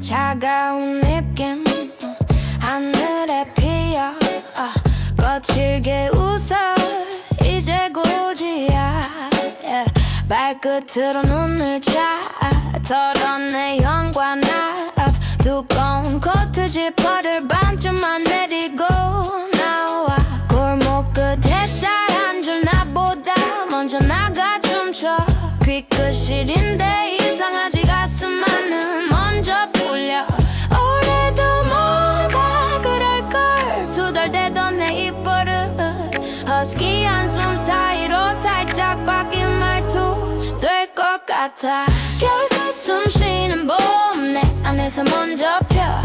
차가운 느낌 하늘에 피어 거칠게 웃어. 이제 고지야. 발끝으로 눈을 차. 털어내 현관앞. 두꺼운 코트 지퍼를 반쯤만 내리고 귀끝일인데 이상하지 가슴만은 먼저 풀려. 올해도 뭐가 그럴걸? 투덜대던 내 입버릇. 허스키 한 숨 사이로 살짝 바뀐 말투 될 것 같아. 겨울끝 숨 쉬는 봄 내 안에서 먼저 펴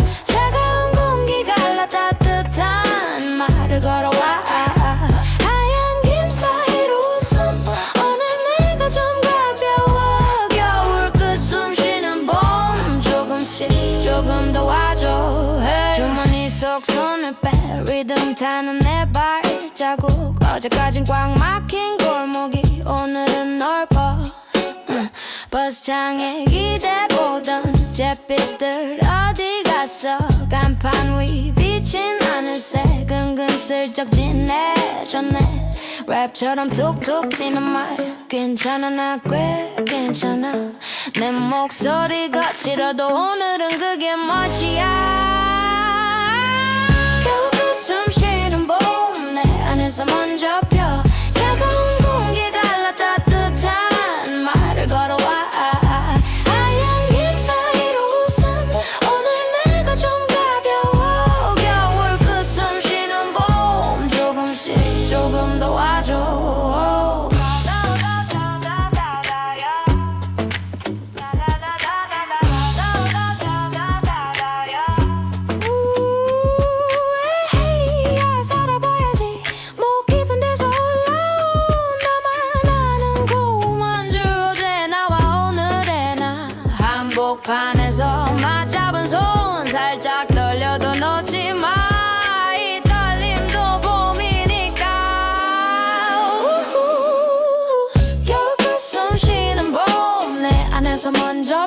조금 더 와줘 hey. 주머니 속 손을 빼 리듬 타는 내 발자국 어제까진 꽉 막힌 골목이 오늘은 넓어 응. 버스장에 기대보던 잿빛들 어디 갔어 간판 위 비친 하늘색 은근 슬쩍 진해졌네 랩처럼 툭툭 튀는 말. 괜찮아 나 꽤 괜찮아. 내 목소리 거칠어도 오늘은 그게 멋이야. 겨우 숨 쉬는 봄 내 안에서 먼저 한복판에서 맞잡은 손 살짝 떨려도 놓지 마 이 떨림도 봄이니까. 겨울끝 숨 쉬는 봄. 내 안에서 먼저